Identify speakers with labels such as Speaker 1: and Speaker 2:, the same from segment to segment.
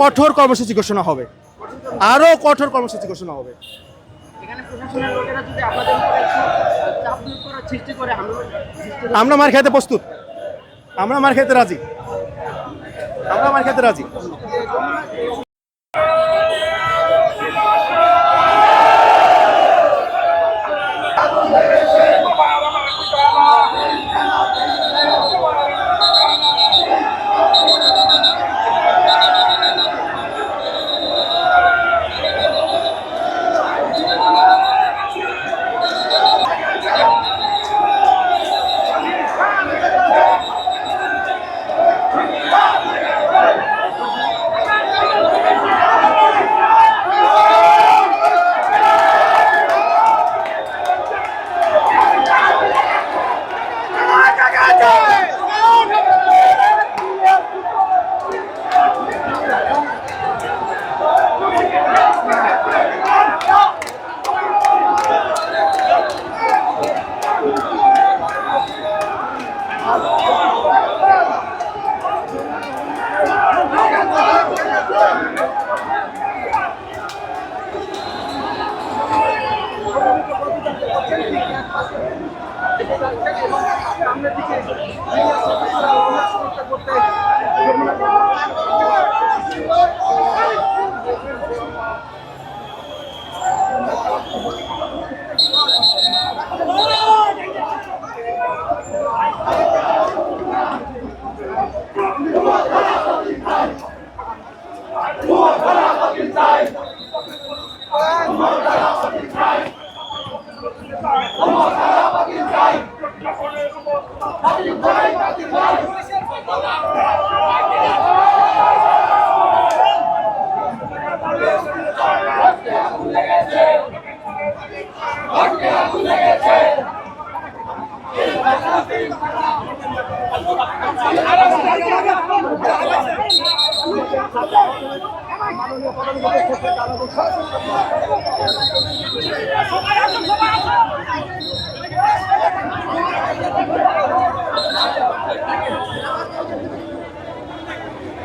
Speaker 1: কঠোর কর্মসূচি ঘোষণা হবে। আরও কঠোর কর্মসূচি ঘোষণা হবে।
Speaker 2: আমরা
Speaker 1: মার খেতে প্রস্তুত। আমরা মার খেতে রাজি। আমরা মার খেতে রাজি। Thank you.
Speaker 3: মাননীয় প্রধান উপদেষ্টা কালাবুখার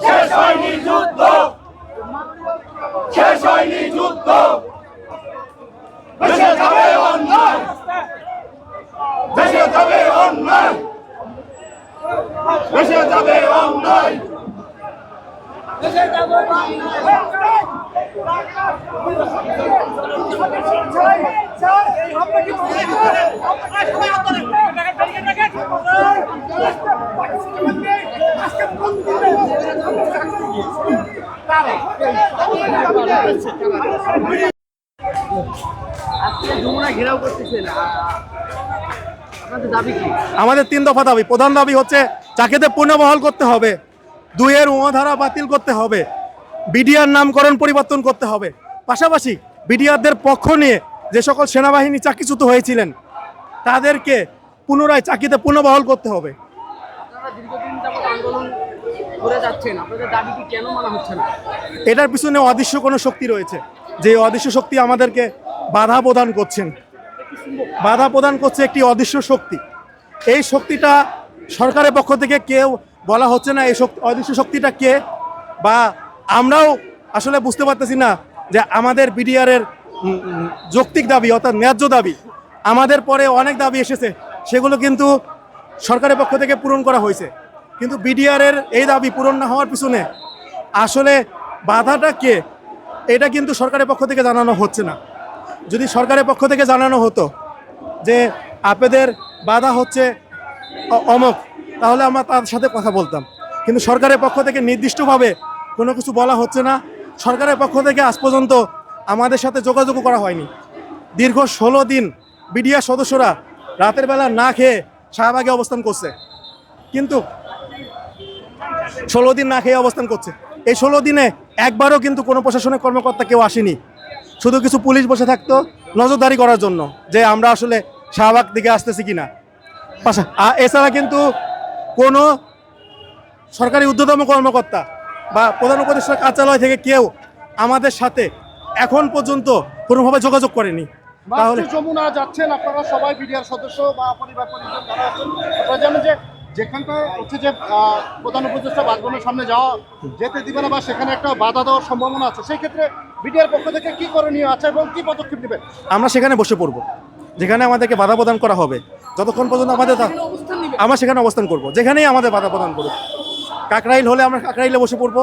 Speaker 3: শেষ হয়নি যুদ্ধ শেষ হয়নি যুদ্ধ দেশে যাবে অন্যায় দেশে যাবে অন্যায় দেশে যাবে অন্যায়
Speaker 2: আজকে যমুনা ঘেরাও করতেছেন
Speaker 1: আমাদের তিন দফা দাবি। প্রধান দাবি হচ্ছে চাকরিতে পুনর্বহাল করতে হবে দুইয়ের উমাধারা বাতিল করতে হবে বিডিআর নামকরণ পরিবর্তন করতে হবে। পাশাপাশি বিডিআরদের পক্ষ নিয়ে যে সকল সেনাবাহিনী চাকরিচ্যুত হয়েছিলেন তাদেরকে পুনরায় চাকরিতে পুনর্বহাল করতে হবে। এটার পিছনে অদৃশ্য কোনো শক্তি রয়েছে যে অদৃশ্য শক্তি আমাদেরকে বাধা প্রদান করছেন। বাধা প্রদান করছে একটি অদৃশ্য শক্তি। এই শক্তিটা সরকারের পক্ষ থেকে কেউ বলা হচ্ছে না, এই শক্তি, অদৃশ্য শক্তিটা কে বা আমরাও আসলে বুঝতে পারতেছি না যে আমাদের বিডিআরের যৌক্তিক দাবি অর্থাৎ ন্যায্য দাবি, আমাদের পরে অনেক দাবি এসেছে, সেগুলো কিন্তু সরকারের পক্ষ থেকে পূরণ করা হয়েছে। কিন্তু বিডিআরের এই দাবি পূরণ না হওয়ার পিছনে আসলে বাধাটা কে, এটা কিন্তু সরকারের পক্ষ থেকে জানানো হচ্ছে না। যদি সরকারের পক্ষ থেকে জানানো হতো যে আপনাদের বাধা হচ্ছে অমক, তাহলে আমরা তার সাথে কথা বলতাম। কিন্তু সরকারের পক্ষ থেকে নির্দিষ্টভাবে কোনো কিছু বলা হচ্ছে না। সরকারের পক্ষ থেকে আজ পর্যন্ত আমাদের সাথে যোগাযোগও করা হয়নি। দীর্ঘ ষোলো দিন বিডিআর সদস্যরা রাতের বেলা না খেয়ে শাহবাগে অবস্থান করছে। কিন্তু ষোলো দিন না খেয়ে অবস্থান করছে। এই ষোলো দিনে একবারও কিন্তু কোনো প্রশাসনিক কর্মকর্তা কেউ আসেনি। শুধু কিছু পুলিশ বসে থাকতো নজরদারি করার জন্য যে আমরা আসলে শাহবাগ দিকে আসতেছি কিনা। পাশা আ- এছাড়া কিন্তু কোনো সরকারি ঊর্ধ্বতম কর্মকর্তা বা প্রধান উপদেষ্টা কার্যালয় থেকে কেউ আমাদের সাথে এখন পর্যন্ত কোনোভাবে যোগাযোগ করেনি। তাহলে
Speaker 4: যমুনা যাচ্ছেন আপনারা সবাই বিডিআর সদস্য বা পরিবার পরিজন যারা আছেন। আপনারা জানেন যে যেখানটায় হচ্ছে যে প্রধান উপদেষ্টা বাসভবনের সামনে যাওয়া যেতে দিবে না বা সেখানে একটা বাধা দেওয়ার সম্ভাবনা আছে। সেই ক্ষেত্রে বিডিআর পক্ষ থেকে কি করণীয় আছে এবং কি পদক্ষেপ নেবেন?
Speaker 1: আমরা সেখানে বসে পড়ব। যেখানে আমাদেরকে বাধা প্রদান করা হবে। যতক্ষণ পর্যন্ত আমাদের আমরা সেখানে অবস্থান করব। যেখানেই আমাদের বাধা প্রদান করুক। কাকরাইল হলে আমরা কাকরাইলে বসে পড়ব।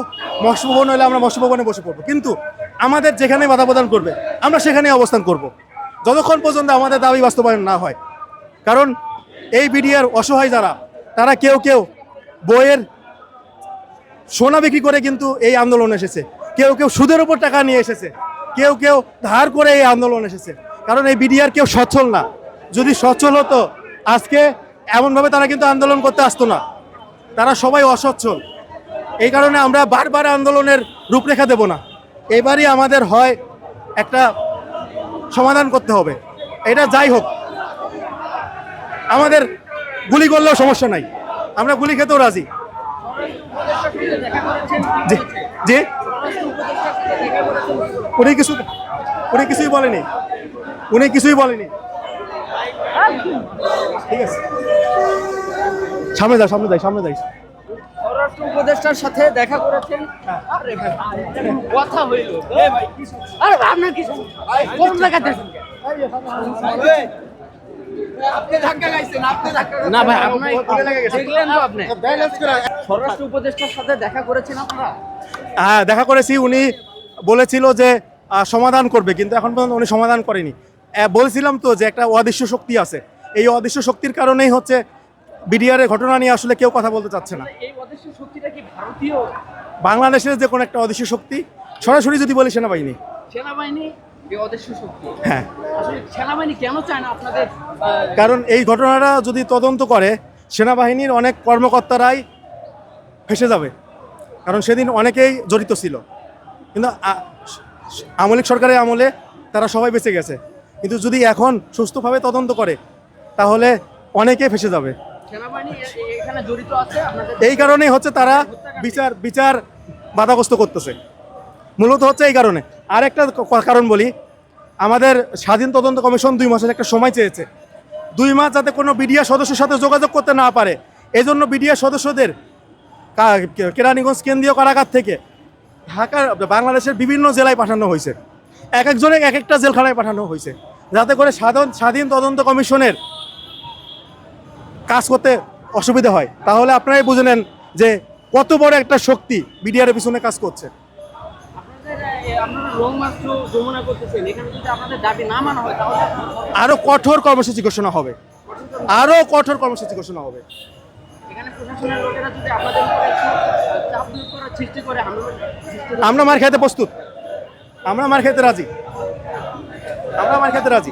Speaker 1: মৎস্যভবন হলে আমরা মৎস্যভবনে বসে পড়ব। কিন্তু আমাদের যেখানে বাধা প্রদান করবে আমরা সেখানেই অবস্থান করব। যতক্ষণ পর্যন্ত আমাদের দাবি বাস্তবায়ন না হয়। কারণ এই বিডিআর অসহায় যারা তারা কেউ কেউ বইয়ের সোনা বিক্রি করে কিন্তু এই আন্দোলন এসেছে। কেউ কেউ সুদের উপর টাকা নিয়ে এসেছে। কেউ কেউ ধার করে এই আন্দোলন এসেছে। কারণ এই বিডিআর কেউ সচ্ছল না। যদি সচ্ছল হতো, আজকে এমনভাবে তারা কিন্তু আন্দোলন করতে আসতো না। তারা সবাই অসচ্ছল। এই কারণে আমরা বারবার আন্দোলনের রূপরেখা দেব না। এবারই আমাদের হয় একটা সমাধান করতে হবে। এটা যাই হোক। আমাদের গুলি করলেও সমস্যা নাই। আমরা গুলি খেতেও রাজি। জি। জি? উনি কিছু উনি কিছুই বলেনি। উনি কিছুই বলেনি। ঠিক আছে। সামনে যাই সামনে যাই সামনে যাই
Speaker 2: স্বরাষ্ট্র উপদেষ্টার সাথে দেখা করেছেন। কথা হইল। এ ভাই কিছু আরে আপনার কিছু কোন জায়গাতে আপনি ধাক্কা খাইছেন আপনি ধাক্কা না ভাই আপনি দেখলেন তো আপনি। স্বরাষ্ট্র উপদেষ্টার সাথে দেখা করেছেন আপনারা?
Speaker 1: হ্যাঁ দেখা করেছি উনি বলেছিল যে সমাধান করবে কিন্তু এখন পর্যন্ত উনি সমাধান করেনি। বলছিলাম তো যে একটা অদৃশ্য শক্তি আছে। এই অদৃশ্য শক্তির কারণেই হচ্ছে বিডিআরের ঘটনা নিয়ে আসলে কেউ কথা বলতে চাচ্ছে না।
Speaker 2: এই অদৃশ্য শক্তিটা কি ভারতীয়?
Speaker 1: বাংলাদেশের যে কোনো একটা অদৃশ্য শক্তি? সরাসরি যদি বলি সেনাবাহিনী।
Speaker 2: সেনাবাহিনী
Speaker 1: হ্যাঁ। কারণ এই ঘটনাটা যদি তদন্ত করে সেনাবাহিনীর অনেক কর্মকর্তারাই ফেসে যাবে। কারণ সেদিন অনেকেই জড়িত ছিল। কিন্তু আমলিক সরকারের আমলে তারা সবাই বেঁচে গেছে। কিন্তু যদি এখন সুস্থভাবে তদন্ত করে তাহলে অনেকে ফেসে যাবে। এই কারণেই হচ্ছে তারা বিচার বিচার বাধাগ্রস্ত করতেছে। মূলত হচ্ছে এই কারণে। আর একটা কারণ বলি আমাদের স্বাধীন তদন্ত কমিশন দুই মাসের একটা সময় চেয়েছে। দুই মাস যাতে কোনো বিডিআ সদস্যের সাথে যোগাযোগ করতে না পারে। এই জন্য বিডিআ সদস্যদের কেরানীগঞ্জ কেন্দ্রীয় কারাগার থেকে ঢাকার বাংলাদেশের বিভিন্ন জেলায় পাঠানো হয়েছে। এক একজনে এক একটা জেলখানায় পাঠানো হয়েছে। যাতে করে সাধারণ স্বাধীন তদন্ত কমিশনের কাজ করতে অসুবিধা হয়। তাহলে আপনারাই বুঝে নেন যে কত বড় একটা শক্তি বিডিআর পিছনে কাজ করছে। আরও কঠোর কর্মসূচি ঘোষণা হবে। আরও কঠোর কর্মসূচি ঘোষণা হবে। আমরা মার খেতে প্রস্তুত। আমরা মার খেতে রাজি। আমরা মার খেতে রাজি।